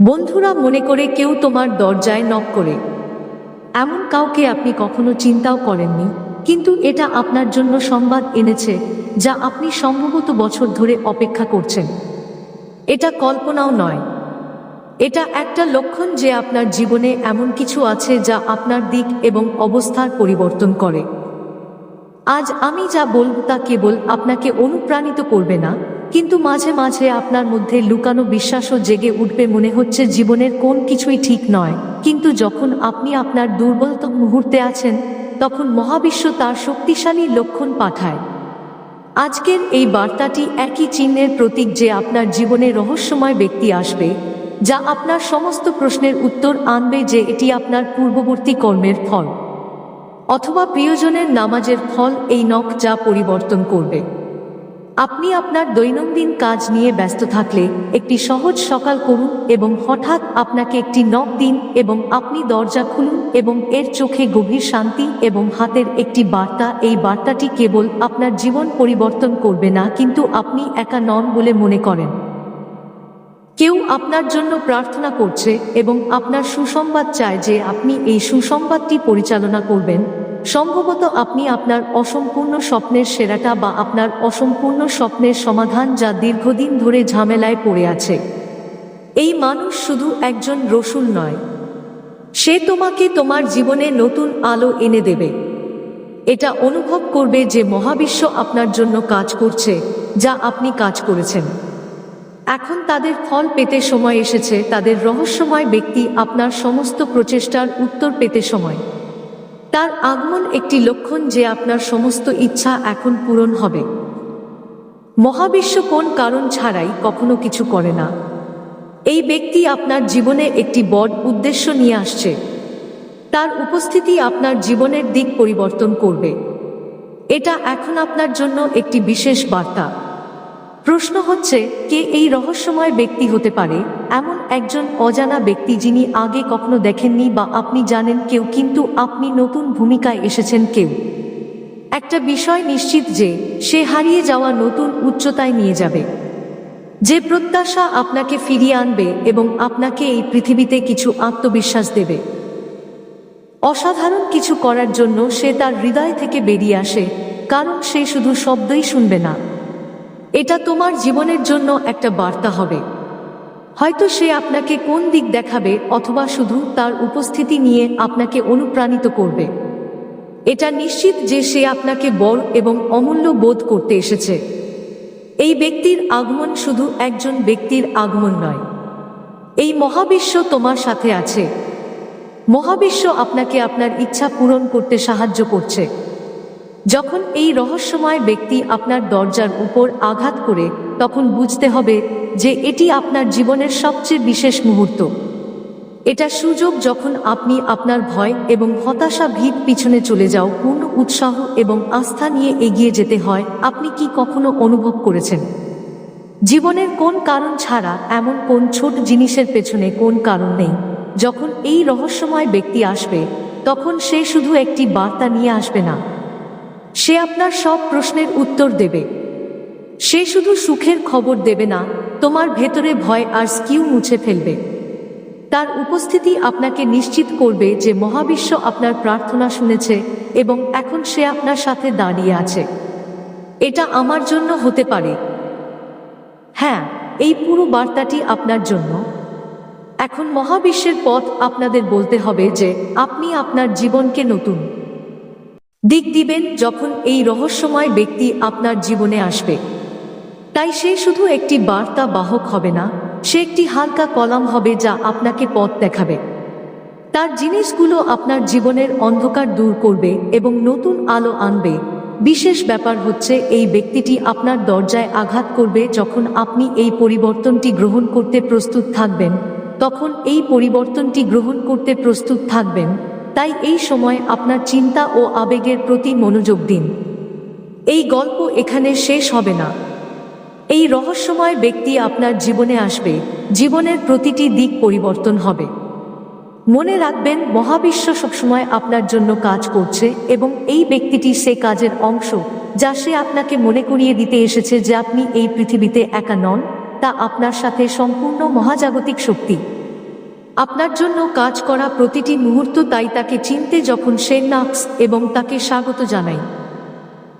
বন্ধুরা মনে করে কেউ তোমার দরজায় নক করে। এমন কাউকে আপনি কখনো চিন্তাও করেননি, কিন্তু এটা আপনার জন্য সংবাদ এনেছে, যা আপনি সম্ভবত বছর ধরে অপেক্ষা করছেন। এটা কল্পনাও নয়। এটা একটা লক্ষণ যে আপনার জীবনে এমন কিছু আছে যা আপনার দিক এবং অবস্থার পরিবর্তন করে। আজ আমি যা বলব তা কেবল আপনাকে অনুপ্রাণিত করবে না কিন্তু মাঝে মাঝে আপনার মধ্যে লুকানো বিশ্বাসও জেগে উঠবে মনে হচ্ছে জীবনের কোন কিছুই ঠিক নয়। কিন্তু যখন আপনি আপনার দুর্বলতম মুহূর্তে আছেন, তখন মহাবিশ্ব তার শক্তিশালী লক্ষণ পাঠায়। আজকের এই বার্তাটি একই চিহ্নের প্রতীক যে আপনার জীবনে রহস্যময় ব্যক্তি আসবে, যা আপনার সমস্ত প্রশ্নের উত্তর আনবে যে এটি আপনার পূর্ববর্তী কর্মের ফল। অথবা প্রিয়জনের নামাজের ফল এই নখ যা পরিবর্তন করবে। আপনি আপনার দৈনন্দিন কাজ নিয়ে ব্যস্ত থাকলে একটি সহজ সকাল করুন এবং হঠাৎ আপনাকে একটি নখ দিন এবং আপনি দরজা খুলুন এবং এর চোখে গভীর শান্তি এবং হাতের একটি বার্তা। এই বার্তাটি কেবল আপনার জীবন পরিবর্তন করবে না, কিন্তু আপনি একা নন বলে মনে করেন। কেউ আপনার জন্য প্রার্থনা করছে এবং আপনার সুসংবাদ চায় যে আপনি এই সুসংবাদটি পরিচালনা করবেন। সম্ভবত আপনি আপনার অসম্পূর্ণ স্বপ্নের সেরাটা বা আপনার অসম্পূর্ণ স্বপ্নের সমাধান যা দীর্ঘদিন ধরে ঝামেলায় পড়ে আছে। এই মানুষ শুধু একজন রসুল নয়। সে তোমাকে তোমার জীবনে নতুন আলো এনে দেবে। এটা অনুভব করবে যে মহাবিশ্ব আপনার জন্য কাজ করছে, যা আপনি কাজ করেছেন। এখন তাদের ফল পেতে সময় এসেছে, তাদের রহস্যময় ব্যক্তি আপনার সমস্ত প্রচেষ্টার উত্তর পেতে সময়। তার আগমন একটি লক্ষণ যে আপনার সমস্ত ইচ্ছা এখন পূরণ হবে। মহাবিশ্ব কোন কারণ ছাড়াই কখনো কিছু করে না। এই ব্যক্তি আপনার জীবনে একটি বড় উদ্দেশ্য নিয়ে আসছে। তার উপস্থিতি আপনার জীবনের দিক পরিবর্তন করবে। এটা এখন আপনার জন্য একটি বিশেষ বার্তা। প্রশ্ন হচ্ছে, কে এই রহস্যময় ব্যক্তি হতে পারে? এমন একজন অজানা ব্যক্তি যিনি আগে কখনো দেখেননি বা আপনি জানেন কেউ, কিন্তু আপনি নতুন ভূমিকায় এসেছেন কেউ। একটা বিষয় নিশ্চিত যে, সে হারিয়ে যাওয়া নতুন উচ্চতায় নিয়ে যাবে। যে প্রত্যাশা আপনাকে ফিরিয়ে আনবে এবং আপনাকে এই পৃথিবীতে কিছু আত্মবিশ্বাস দেবে। অসাধারণ কিছু করার জন্য সে তার হৃদয় থেকে বেরিয়ে আসে, কারণ সে শুধু শব্দই শুনবে না। এটা তোমার জীবনের জন্য একটা বার্তা হবে। হয়তো সে আপনাকে কোন দিক দেখাবে অথবা শুধু তার উপস্থিতি নিয়ে আপনাকে অনুপ্রাণিত করবে। এটা নিশ্চিত যে সে আপনাকে বড় এবং অমূল্য বোধ করতে এসেছে। এই ব্যক্তির আগমন শুধু একজন ব্যক্তির আগমন নয়। এই মহাবিশ্ব তোমার সাথে আছে। মহাবিশ্ব আপনাকে আপনার ইচ্ছা পূরণ করতে সাহায্য করছে। যখন এই রহস্যময় ব্যক্তি আপনার দরজার উপর আঘাত করে, তখন বুঝতে হবে যে এটি আপনার জীবনের সবচেয়ে বিশেষ মুহূর্ত। এটা সুযোগ যখন আপনি আপনার ভয় এবং হতাশা ভিত পিছনে চলে যাও, পূর্ণ উৎসাহ এবং আস্থা নিয়ে এগিয়ে যেতে হয়, আপনি কি কখনো অনুভব করেছেন? জীবনের কোন কারণ ছাড়া এমন কোন ছোট জিনিসের পেছনে কোন কারণ নেই। যখন এই রহস্যময় ব্যক্তি আসবে, তখন সে শুধু একটি বার্তা নিয়ে আসবে না। সে আপনার সব প্রশ্নের উত্তর দেবে। সে শুধু সুখের খবর দেবে না, তোমার ভেতরে ভয় আর স্কিউ মুছে ফেলবে। তার উপস্থিতি আপনাকে নিশ্চিত করবে যে মহাবিশ্ব আপনার প্রার্থনা শুনেছে এবং এখন সে আপনার সাথে দাঁড়িয়ে আছে। এটা আমার জন্য হতে পারে। হ্যাঁ এই পুরো বার্তাটি আপনার জন্য। এখন মহাবিশ্বের পথ আপনাদের বলতে হবে যে আপনি আপনার জীবনকে নতুন দিক দিবেন যখন এই রহস্যময় ব্যক্তি আপনার জীবনে আসবে। তাই সে শুধু একটি বার্তা বাহক হবে না, সে একটি হালকা কলাম হবে যা আপনাকে পথ দেখাবে। তার জিনিসগুলো আপনার জীবনের অন্ধকার দূর করবে এবং নতুন আলো আনবে। বিশেষ ব্যাপার হচ্ছে, এই ব্যক্তিটি আপনার দরজায় আঘাত করবে যখন আপনি এই পরিবর্তনটি গ্রহণ করতে প্রস্তুত থাকবেন। তখন এই পরিবর্তনটি গ্রহণ করতে প্রস্তুত থাকবেন। তাই এই সময় আপনার চিন্তা ও আবেগের প্রতি মনোযোগ দিন। এই গল্প এখানে শেষ হবে না। এই রহস্যময় ব্যক্তি আপনার জীবনে আসবে, জীবনের প্রতিটি দিক পরিবর্তন হবে। মনে রাখবেন, মহাবিশ্ব সবসময় আপনার জন্য কাজ করছে এবং এই ব্যক্তিটি সে কাজের অংশ যা সে আপনাকে মনে করিয়ে দিতে এসেছে যে আপনি এই পৃথিবীতে একা নন, তা আপনার সাথে সম্পূর্ণ মহাজাগতিক শক্তি। আপনার জন্য কাজ করা প্রতিটি মুহূর্ত তাই তাকে চিনতে যখন সে নাক্স এবং তাকে স্বাগত জানাই।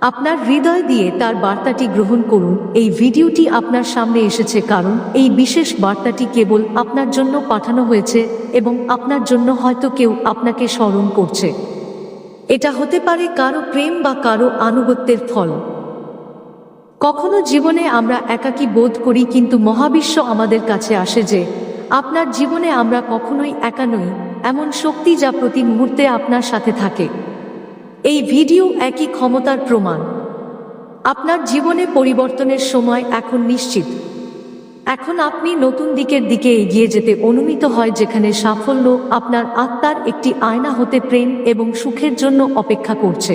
আপনার হৃদয় দিয়ে তার বার্তাটি গ্রহণ করুন। এই ভিডিওটি আপনার সামনে এসেছে কারণ এই বিশেষ বার্তাটি কেবল আপনার জন্য পাঠানো হয়েছে এবং আপনার জন্য হয়তো কেউ আপনাকে স্মরণ করছে। এটা হতে পারে কারও প্রেম বা কারও আনুগত্যের ফল। কখনো জীবনে আমরা একাকী বোধ করি কিন্তু মহাবিশ্ব আমাদের কাছে আসে যে আপনার জীবনে আমরা কখনোই একা নই, এমন শক্তি যা প্রতি মুহূর্তে আপনার সাথে থাকে। এই ভিডিও একই ক্ষমতার প্রমাণ। আপনার জীবনে পরিবর্তনের সময় এখন নিশ্চিত। এখন আপনি নতুন দিকের দিকে এগিয়ে যেতে অনুমিত হয় যেখানে সাফল্য আপনার আত্মার একটি আয়না হতে প্রেম এবং সুখের জন্য অপেক্ষা করছে।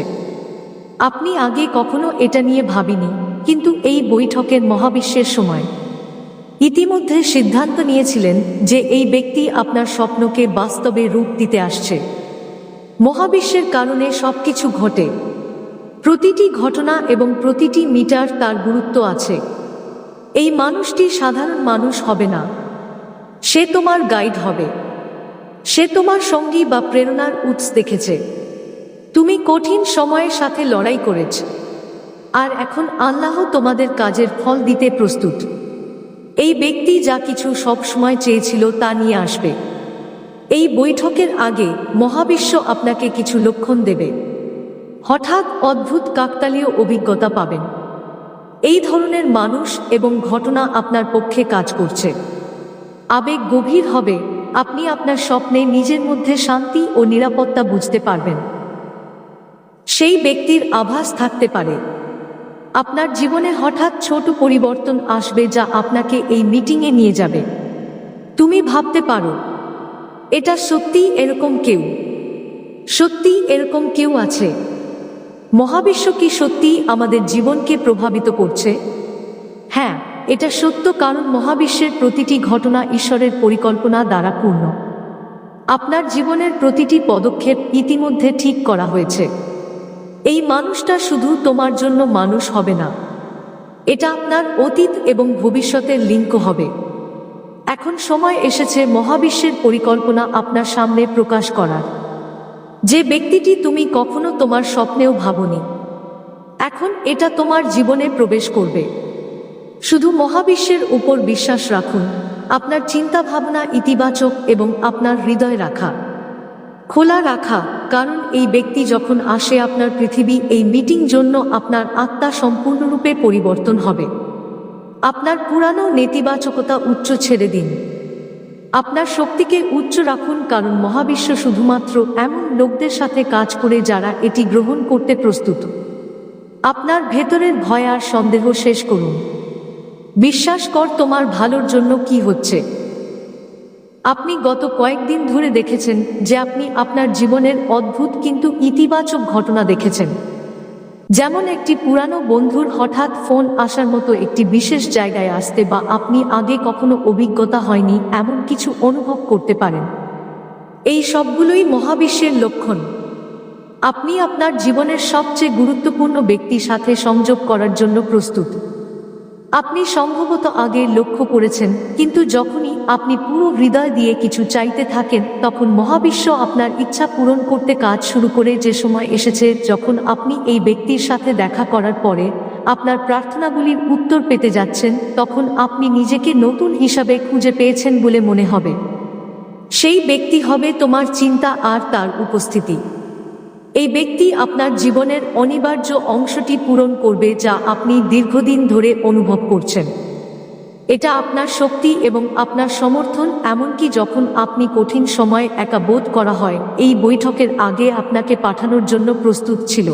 আপনি আগে কখনো এটা নিয়ে ভাবিনি, কিন্তু এই বৈঠকের মহাবিশ্বের সময়। ইতিমধ্যে সিদ্ধান্ত নিয়েছিলেন যে এই ব্যক্তি আপনার স্বপ্নকে বাস্তবে রূপ দিতে আসছে। মহাবিশ্বের কারণে সবকিছু ঘটে। প্রতিটি ঘটনা এবং প্রতিটি মিটার তার গুরুত্ব আছে। এই মানুষটি সাধারণ মানুষ হবে না। সে তোমার গাইড হবে। সে তোমার সঙ্গী বা প্রেরণার উৎস দেখেছে। তুমি কঠিন সময়ের সাথে লড়াই করেছ। আর এখন আল্লাহ তোমাদের কাজের ফল দিতে প্রস্তুত। এই ব্যক্তি যা কিছু সব সময় চেয়েছিল তা নিয়ে আসবে। এই বৈঠকের আগে মহাবিশ্ব আপনাকে কিছু লক্ষণ দেবে। হঠাৎ অদ্ভুত কাকতালীয় অভিজ্ঞতা পাবেন। এই ধরনের মানুষ এবং ঘটনা আপনার পক্ষে কাজ করছে। আবেগ গভীর হবে, আপনি আপনার স্বপ্নে নিজের মধ্যে শান্তি ও নিরাপত্তা বুঝতে পারবেন। সেই ব্যক্তির আভাস থাকতে পারে। আপনার জীবনে হঠাৎ ছোট পরিবর্তন আসবে যা আপনাকে এই মিটিংয়ে নিয়ে যাবে। তুমি ভাবতে পারো, এটা সত্যি এরকম কেউ সত্যি এরকম কেউ আছে। মহাবিশ্ব কি সত্যি আমাদের জীবনকে প্রভাবিত করছে? হ্যাঁ এটা সত্য কারণ মহাবিশ্বের প্রতিটি ঘটনা ঈশ্বরের পরিকল্পনা দ্বারা পূর্ণ। আপনার জীবনের প্রতিটি পদক্ষেপ ইতিমধ্যে ঠিক করা হয়েছে। এই মানুষটা শুধু তোমার জন্য মানুষ হবে না। এটা আপনার অতীত এবং ভবিষ্যতের লিঙ্ক হবে। এখন সময় এসেছে মহাবিশ্বের পরিকল্পনা আপনার সামনে প্রকাশ করার। যে ব্যক্তিটি তুমি কখনো তোমার স্বপ্নেও ভাবনি, এখন এটা তোমার জীবনে প্রবেশ করবে। শুধু মহাবিশ্বের উপর বিশ্বাস রাখুন, আপনার চিন্তা ভাবনা ইতিবাচক এবং আপনার হৃদয় রাখা। খোলা রাখা, কারণ এই ব্যক্তি যখন আসে আপনার পৃথিবী, এই মিটিং জন্য আপনার আত্মা সম্পূর্ণরূপে পরিবর্তন হবে। আপনার পুরানো নেতিবাচকতা উচ্চ ছেড়ে দিন। আপনার শক্তিকে উচ্চ রাখুন, কারণ মহাবিশ্ব শুধুমাত্র এমন লোকদের সাথে কাজ করে যারা এটি গ্রহণ করতে প্রস্তুত। আপনার ভেতরের ভয় আর সন্দেহ শেষ করুন। বিশ্বাস কর তোমার ভালোর জন্য কি হচ্ছে। আপনি গত কয়েকদিন ধরে দেখেছেন যে আপনি আপনার জীবনের অদ্ভুত কিন্তু ইতিবাচক ঘটনা দেখেছেন। যেমন একটি পুরানো বন্ধুর হঠাৎ ফোন আসার মতো একটি বিশেষ জায়গায় আসতে বা আপনি আগে কখনো অভিজ্ঞতা হয়নি এমন কিছু অনুভব করতে পারেন। এই সবগুলোই মহাবিশ্বের লক্ষণ। আপনি আপনার জীবনের সবচেয়ে গুরুত্বপূর্ণ ব্যক্তির সাথে সংযোগ করার জন্য প্রস্তুত। আপনি সম্ভবত আগে লক্ষ্য করেছেন, কিন্তু যখনই আপনি পুরো হৃদয় দিয়ে কিছু চাইতে থাকেন, তখন মহাবিশ্ব আপনার ইচ্ছা পূরণ করতে কাজ শুরু করে যে সময় এসেছে, যখন আপনি এই ব্যক্তির সাথে দেখা করার পরে আপনার প্রার্থনাগুলির উত্তর পেতে যাচ্ছেন, তখন আপনি নিজেকে নতুন হিসাবে খুঁজে পেয়েছেন বলে মনে হবে। সেই ব্যক্তি হবে তোমার চিন্তা আর তার উপস্থিতি। এই ব্যক্তি আপনার জীবনের অনিবার্য অংশটি পূরণ করবে যা আপনি দীর্ঘদিন ধরে অনুভব করছেন। এটা আপনার শক্তি এবং আপনার সমর্থন, এমনকি যখন আপনি কঠিন সময় একা বোধ করা হয়, এই বৈঠকের আগে আপনাকে পাঠানোর জন্য প্রস্তুত ছিল।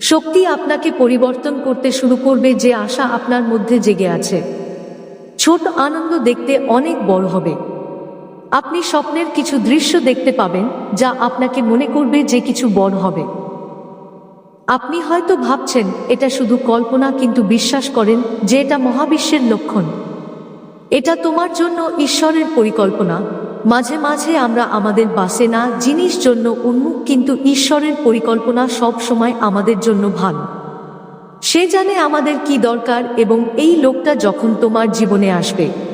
শক্তি আপনাকে পরিবর্তন করতে শুরু করবে যে আশা আপনার মধ্যে জেগে আছে। ছোট আনন্দ দেখতে অনেক বড় হবে। আপনি স্বপ্নের কিছু দৃশ্য দেখতে পাবেন, যা আপনাকে মনে করবে যে কিছু বড় হবে। আপনি হয়তো ভাবছেন, এটা শুধু কল্পনা কিন্তু বিশ্বাস করেন যে এটা মহাবিশ্বের লক্ষণ। এটা তোমার জন্য ঈশ্বরের পরিকল্পনা। মাঝে মাঝে আমরা আমাদের বাসে না জিনিস জন্য উন্মুখ কিন্তু ঈশ্বরের পরিকল্পনা সব সময় আমাদের জন্য ভালো। সে জানে আমাদের কি দরকার এবং এই লোকটা যখন তোমার জীবনে আসবে।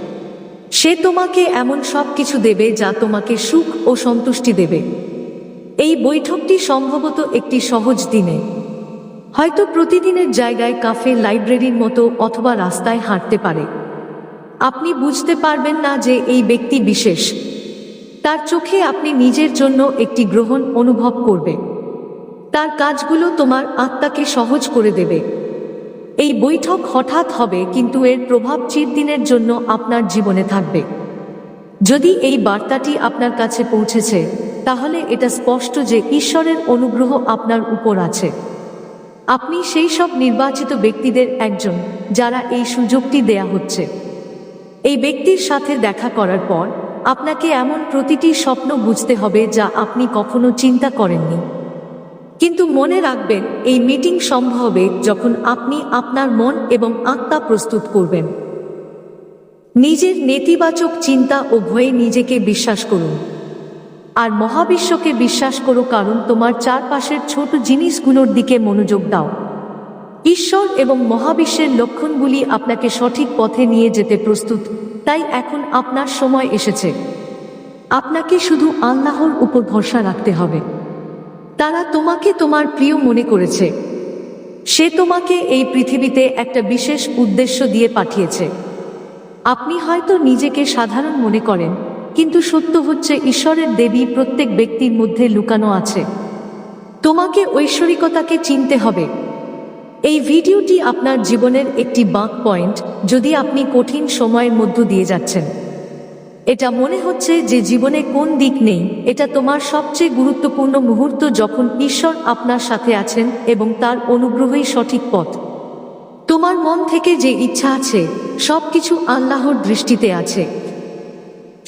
সে তোমাকে এমন সব কিছু দেবে যা তোমাকে সুখ ও সন্তুষ্টি দেবে। এই বৈঠকটি সম্ভবত একটি সহজ দিনে। হয়তো প্রতিদিনের জায়গায় কাফে লাইব্রেরির মতো অথবা রাস্তায় হাঁটতে পারে। আপনি বুঝতে পারবেন না যে এই ব্যক্তি বিশেষ। তার চোখে আপনি নিজের জন্য একটি গ্রহণ অনুভব করবে। তার কাজগুলো তোমার আত্মাকে সহজ করে দেবে। এই বৈঠক হঠাৎ হবে, কিন্তু এর প্রভাব চিরদিনের জন্য আপনার জীবনে থাকবে। যদি এই বার্তাটি আপনার কাছে পৌঁছেছে, তাহলে এটা স্পষ্ট যে ঈশ্বরের অনুগ্রহ আপনার উপর আছে। আপনি সেই সব নির্বাচিত ব্যক্তিদের একজন, যারা এই সুযোগটি দেয়া হচ্ছে। এই ব্যক্তির সাথে দেখা করার পর, আপনাকে এমন প্রতিটি স্বপ্ন বুঝতে হবে যা আপনি কখনো চিন্তা করেননি। কিন্তু মনে রাখবেন, এই মিটিং সম্ভব যখন আপনি আপনার মন এবং আত্মা প্রস্তুত করবেন। নিজের নেতিবাচক চিন্তা ও ভয়ে নিজেকে বিশ্বাস করুন। আর মহাবিশ্বকে বিশ্বাস করো কারণ তোমার চারপাশের ছোট জিনিসগুলোর দিকে মনোযোগ দাও। ঈশ্বর এবং মহাবিশ্বের লক্ষণগুলি আপনাকে সঠিক পথে নিয়ে যেতে প্রস্তুত, তাই এখন আপনার সময় এসেছে। আপনাকে শুধু আল্লাহর উপর ভরসা রাখতে হবে। তারা তোমাকে তোমার প্রিয় মনে করেছে। সে তোমাকে এই পৃথিবীতে একটা বিশেষ উদ্দেশ্য দিয়ে পাঠিয়েছে। আপনি হয়তো নিজেকে সাধারণ মনে করেন, কিন্তু সত্য হচ্ছে ঈশ্বরের দেবী প্রত্যেক ব্যক্তির মধ্যে লুকানো আছে। তোমাকে ঐশ্বরিকতাকে চিনতে হবে। এই ভিডিওটি আপনার জীবনের একটি বাঁক পয়েন্ট, যদি আপনি কঠিন সময়ের মধ্য দিয়ে যাচ্ছেন। এটা মনে হচ্ছে যে জীবনে কোন দিক নেই। এটা তোমার সবচেয়ে গুরুত্বপূর্ণ মুহূর্ত যখন ঈশ্বর আপনার সাথে আছেন এবং তার অনুগ্রহই সঠিক পথ। তোমার মন থেকে যে ইচ্ছা আছে, সবকিছু আল্লাহর দৃষ্টিতে আছে।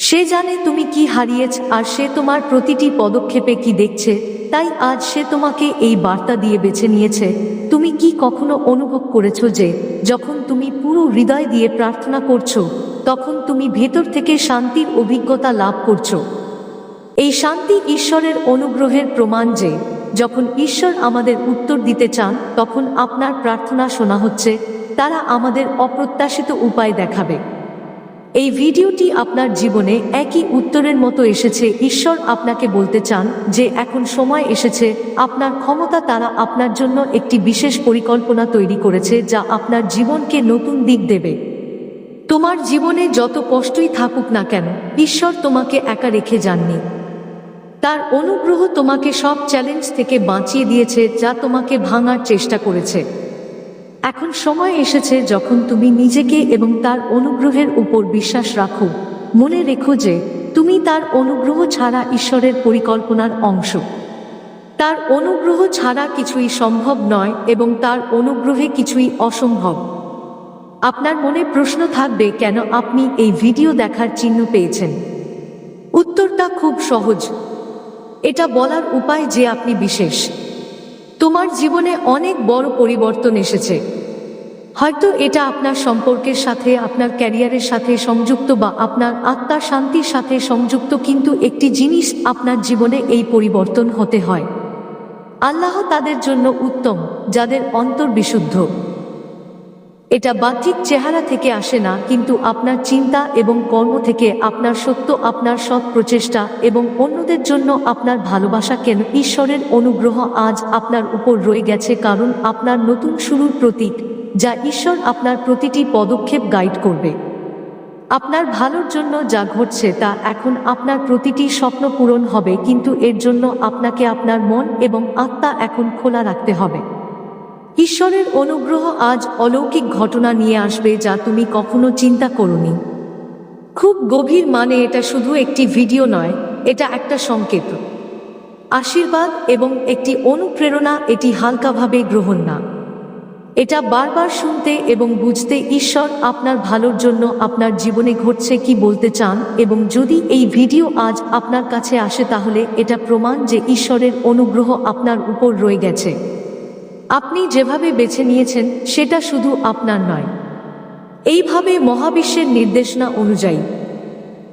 সে জানে তুমি কি হারিয়েছ আর সে তোমার প্রতিটি পদক্ষেপে কি দেখছে, তাই আজ সে তোমাকে এই বার্তা দিয়ে বেছে নিয়েছে, তুমি কি কখনো অনুভব করেছ যে, যখন তুমি পুরো হৃদয় দিয়ে প্রার্থনা করছ তখন তুমি ভেতর থেকে শান্তির অভিজ্ঞতা লাভ করছ। এই শান্তি ঈশ্বরের অনুগ্রহের প্রমাণ যে, যখন ঈশ্বর আমাদের উত্তর দিতে চান, তখন আপনার প্রার্থনা শোনা হচ্ছে, তারা আমাদের অপ্রত্যাশিত উপায় দেখাবে। এই ভিডিওটি আপনার জীবনে একই উত্তরের মতো এসেছে, ঈশ্বর আপনাকে বলতে চান যে, এখন সময় এসেছে, আপনার ক্ষমতা তারা আপনার জন্য একটি বিশেষ পরিকল্পনা তৈরি করেছে, যা আপনার জীবনকে নতুন দিক দেবে। তোমার জীবনে যত কষ্টই থাকুক না কেন, ঈশ্বর তোমাকে একা রেখে যাননি। তার অনুগ্রহ তোমাকে সব চ্যালেঞ্জ থেকে বাঁচিয়ে দিয়েছে, যা তোমাকে ভাঙার চেষ্টা করেছে। এখন সময় এসেছে যখন তুমি নিজেকে এবং তার অনুগ্রহের উপর বিশ্বাস রাখো। মনে রেখো যে, তুমি তার অনুগ্রহ ছাড়া ঈশ্বরের পরিকল্পনার অংশ। তার অনুগ্রহ ছাড়া কিছুই সম্ভব নয় এবং তার অনুগ্রহে কিছুই অসম্ভব। আপনার মনে প্রশ্ন থাকবে কেন আপনি এই ভিডিও দেখার চিহ্ন পেয়েছেন? উত্তরটা খুব সহজ। এটা বলার উপায় যে আপনি বিশেষ। তোমার জীবনে অনেক বড় পরিবর্তন এসেছে। হয়তো এটা আপনার সম্পর্কের সাথে, আপনার ক্যারিয়ারের সাথে সংযুক্ত বা আপনার আত্মা শান্তির সাথে সংযুক্ত, কিন্তু একটি জিনিস আপনার জীবনে এই পরিবর্তন হতে হয়। আল্লাহ তাদের জন্য উত্তম, যাদের অন্তর বিশুদ্ধ। এটা বাহ্যিক চেহারা থেকে আসে না, কিন্তু আপনার চিন্তা এবং কর্ম থেকে আপনার সত্য, আপনার সৎ প্রচেষ্টা এবং অন্যদের জন্য আপনার ভালোবাসা কেন? ঈশ্বরের অনুগ্রহ আজ আপনার উপর রয়ে গেছে কারণ আপনার নতুন শুরুর প্রতীক, যা ঈশ্বর আপনার প্রতিটি পদক্ষেপ গাইড করবে। আপনার ভালোর জন্য যা ঘটছে তা এখন আপনার প্রতিটি স্বপ্ন পূরণ হবে, কিন্তু এর জন্য আপনাকে আপনার মন এবং আত্মা এখন খোলা রাখতে হবে। ঈশ্বরের অনুগ্রহ আজ অলৌকিক ঘটনা নিয়ে আসবে যা তুমি কখনো চিন্তা করনি। খুব গভীর মানে এটা শুধু একটি ভিডিও নয়, এটা একটা সংকেত। আশীর্বাদ এবং একটি অনুপ্রেরণা এটি হালকাভাবে গ্রহণ না। এটা বারবার শুনতে এবং বুঝতে ঈশ্বর আপনার ভালোর জন্য আপনার জীবনে ঘটছে কি বলতে চান এবং যদি এই ভিডিও আজ আপনার কাছে আসে তাহলে এটা প্রমাণ যে ঈশ্বরের অনুগ্রহ আপনার উপর রয়ে গেছে। আপনি যেভাবে বেছে নিয়েছেন, সেটা শুধু আপনার নয়। এইভাবে মহাবিশ্বের নির্দেশনা অনুযায়ী,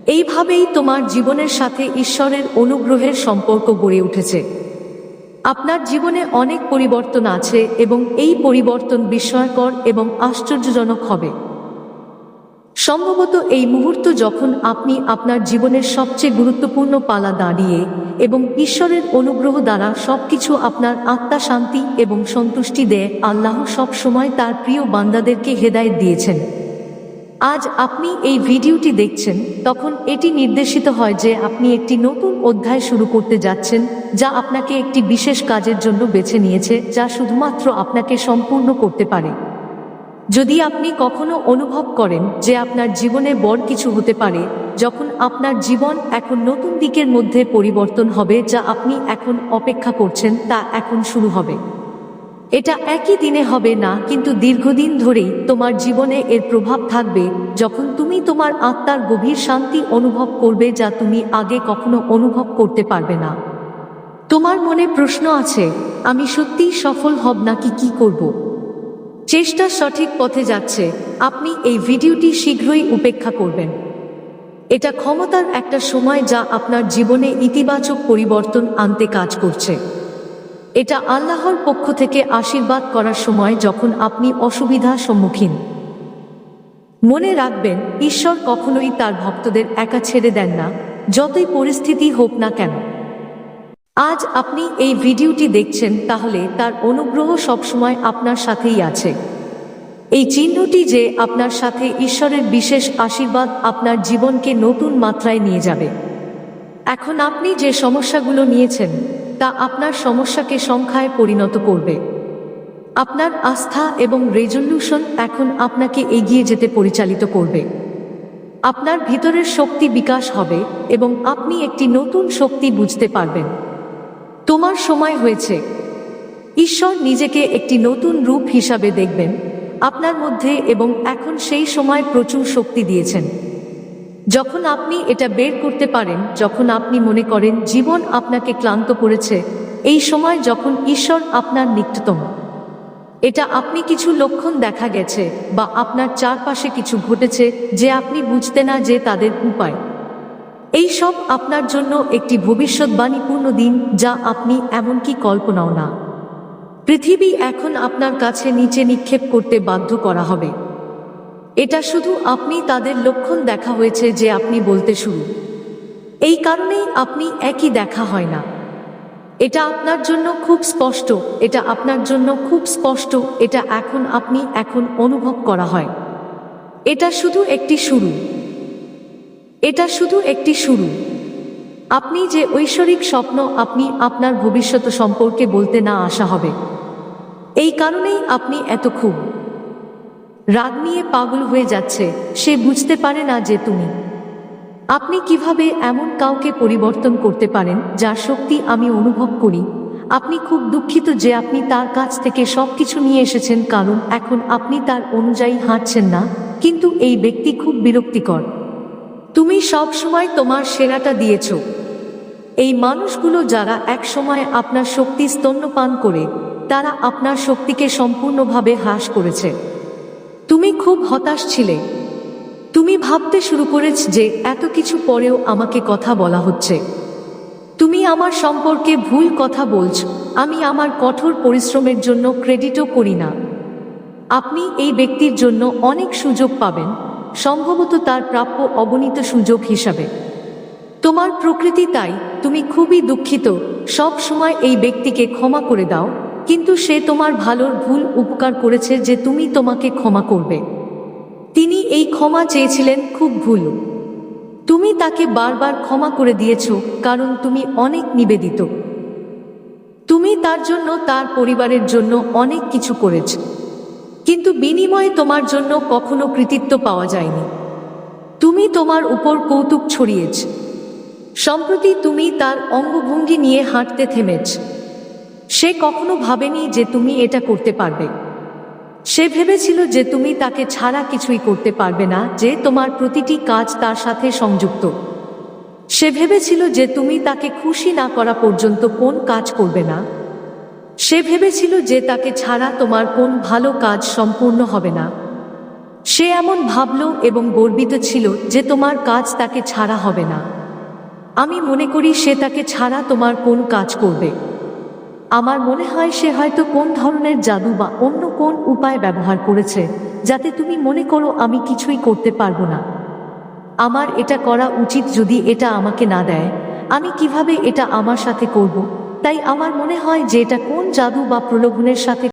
এইভাবেই তোমার জীবনের সাথে ঈশ্বরের অনুগ্রহের সম্পর্ক গড়ে উঠেছে। আপনার জীবনে অনেক পরিবর্তন আছে এবং এই পরিবর্তন বিস্ময়কর এবং আশ্চর্যজনক হবে। সম্ভবত এই মুহূর্ত যখন আপনি আপনার জীবনের সবচেয়ে গুরুত্বপূর্ণ পালা দাঁড়িয়ে এবং ঈশ্বরের অনুগ্রহ দ্বারা সবকিছু আপনার আত্মা শান্তি এবং সন্তুষ্টি দেয়, আল্লাহ সব সময় তার প্রিয় বান্দাদেরকে হেদায়েত দিয়েছেন। আজ আপনি এই ভিডিওটি দেখছেন, তখন এটি নির্দেশিত হয় যে আপনি একটি নতুন অধ্যায় শুরু করতে যাচ্ছেন, যা আপনাকে একটি বিশেষ কাজের জন্য বেছে নিয়েছে, যা শুধুমাত্র আপনাকে সম্পূর্ণ করতে পারে। যদি আপনি কখনো অনুভব করেন যে আপনার জীবনে বড় কিছু হতে পারে, যখন আপনার জীবন এখন নতুন দিকের মধ্যে পরিবর্তন হবে যা আপনি এখন অপেক্ষা করছেন তা এখন শুরু হবে। এটা একই দিনে হবে না, কিন্তু দীর্ঘদিন ধরেই তোমার জীবনে এর প্রভাব থাকবে, যখন তুমি তোমার আত্মার গভীর শান্তি অনুভব করবে যা তুমি আগে কখনো অনুভব করতে পারবে না। তোমার মনে প্রশ্ন আছে, আমি সত্যিই সফল হব নাকি কি করব? চেষ্টা সঠিক পথে যাচ্ছে, আপনি এই ভিডিওটি শীঘ্রই উপেক্ষা করবেন। এটা ক্ষমতার একটা সময় যা আপনার জীবনে ইতিবাচক পরিবর্তন আনতে কাজ করছে। এটা আল্লাহর পক্ষ থেকে আশীর্বাদ করার সময় যখন আপনি অসুবিধা সম্মুখীন। মনে রাখবেন, ঈশ্বর কখনোই তার ভক্তদের একা ছেড়ে দেন না, যতই পরিস্থিতি হোক না কেন। আজ আপনি এই ভিডিওটি দেখছেন তাহলে তার অনুগ্রহ সবসময় আপনার সাথেই আছে। এই চিহ্নটি যে আপনার সাথে ঈশ্বরের বিশেষ আশীর্বাদ আপনার জীবনকে নতুন মাত্রায় নিয়ে যাবে। এখন আপনি যে সমস্যাগুলো নিয়েছেন, তা আপনার সমস্যাকে সংখ্যায় পরিণত করবে। আপনার আস্থা এবং রেজলিউশন এখন আপনাকে এগিয়ে যেতে পরিচালিত করবে। আপনার ভিতরের শক্তি বিকাশ হবে এবং আপনি একটি নতুন শক্তি বুঝতে পারবেন। তোমার সময় হয়েছে। ঈশ্বর নিজেকে একটি নতুন রূপ হিসাবে দেখবেন, আপনার মধ্যে এবং এখন সেই সময় প্রচুর শক্তি দিয়েছেন। যখন আপনি এটা বের করতে পারেন, যখন আপনি মনে করেন জীবন আপনাকে ক্লান্ত করেছে, এই সময় যখন ঈশ্বর আপনার নিত্যতম। এটা আপনি কিছু লক্ষণ দেখা গেছে বা আপনার চারপাশে কিছু ঘটেছে যে আপনি বুঝতে না যে তাদের উপায়। এই সব আপনার জন্য একটি ভবিষ্যৎবাণীপূর্ণ দিন যা আপনি এমনকি কল্পনাও না। পৃথিবী এখন আপনার কাছে নিচে নিক্ষেপ করতে বাধ্য করা হবে। এটা শুধু আপনি তাদের লক্ষণ দেখা হয়েছে যে আপনি বলতে শুরু। এই কারণেই আপনি একই দেখা হয় না। এটা আপনার জন্য খুব স্পষ্ট, এটা আপনার জন্য খুব স্পষ্ট, এটা এখন আপনি এখন অনুভব করা হয়। এটা শুধু একটি শুরু। এটা শুধু একটি শুরু। আপনি যে ঐশ্বরিক স্বপ্ন আপনি আপনার ভবিষ্যৎ সম্পর্কে বলতে না আসা হবে। এই কারণেই আপনি এত খুব। রাগ নিয়ে পাগল হয়ে যাচ্ছে, সে বুঝতে পারে না যে তুমি। আপনি কীভাবে এমন কাউকে পরিবর্তন করতে পারেন, যার শক্তি আমি অনুভব করি? আপনি খুব দুঃখিত যে আপনি তার কাছ থেকে সব কিছু নিয়ে এসেছেন, কারণ এখন আপনি তার অনুযায়ী হাঁটছেন না। কিন্তু এই ব্যক্তি খুব বিরক্তিকর। তুমি সব সময় তোমার সেরাটা দিয়েছ। এই মানুষগুলো যারা এক সময় আপনার শক্তি স্তন্যপান করে, তারা আপনার শক্তিকে সম্পূর্ণভাবে হ্রাস করেছে। তুমি খুব হতাশ ছিলে। তুমি ভাবতে শুরু করেছ যে এত কিছু পরেও আমাকে কথা বলা হচ্ছে। তুমি আমার সম্পর্কে ভুল কথা বলছ, আমি আমার কঠোর পরিশ্রমের জন্য ক্রেডিটও করি না। আপনি এই ব্যক্তির জন্য অনেক সুযোগ পাবেন। সম্ভবত তার প্রাপ্য অবনীত সুযোগ হিসাবে। তোমার প্রকৃতি তাই, তুমি খুবই দুঃখিত, সব সময় এই ব্যক্তিকে ক্ষমা করে দাও, কিন্তু সে তোমার ভালোর ভুল উপকার করেছে যে তুমি তোমাকে ক্ষমা করবে। তিনি এই ক্ষমা চেয়েছিলেন খুব ভুল। তুমি তাকে বারবার ক্ষমা করে দিয়েছ, কারণ তুমি অনেক নিবেদিত। তুমি তার জন্য, তার পরিবারের জন্য অনেক কিছু করেছ। কিন্তু বিনিময়ে তোমার জন্য কখনো কৃতিত্ব পাওয়া যায়নি। তুমি তোমার উপর কৌতুক ছড়িয়েছ। সম্প্রতি তুমি তার অঙ্গভঙ্গি নিয়ে হাঁটতে থেমেছ। সে কখনো ভাবেনি যে তুমি এটা করতে পারবে। সে ভেবেছিল যে তুমি তাকে ছাড়া কিছুই করতে পারবে না, যে তোমার প্রতিটি কাজ তার সাথে সংযুক্ত। সে ভেবেছিল যে তুমি তাকে খুশি না করা পর্যন্ত কোন কাজ করবে না। সে ভেবেছিল যে তাকে ছাড়া তোমার কোন ভালো কাজ সম্পূর্ণ হবে না। সে এমন ভাবল এবং গর্বিত ছিল যে তোমার কাজ তাকে ছাড়া হবে না। আমি মনে করি সে তাকে ছাড়া তোমার কোন কাজ করবে। আমার মনে হয় সে হয়তো কোন ধরনের জাদু বা অন্য কোন উপায় ব্যবহার করেছে, যাতে তুমি মনে করো আমি কিছুই করতে পারব না। আমার এটা করা উচিত যদি এটা আমাকে না দেয়, আমি কীভাবে এটা আমার সাথে করব? তাই আমার মনে হয় যে এটা কোন জাদু বা প্রলোভনের সাথে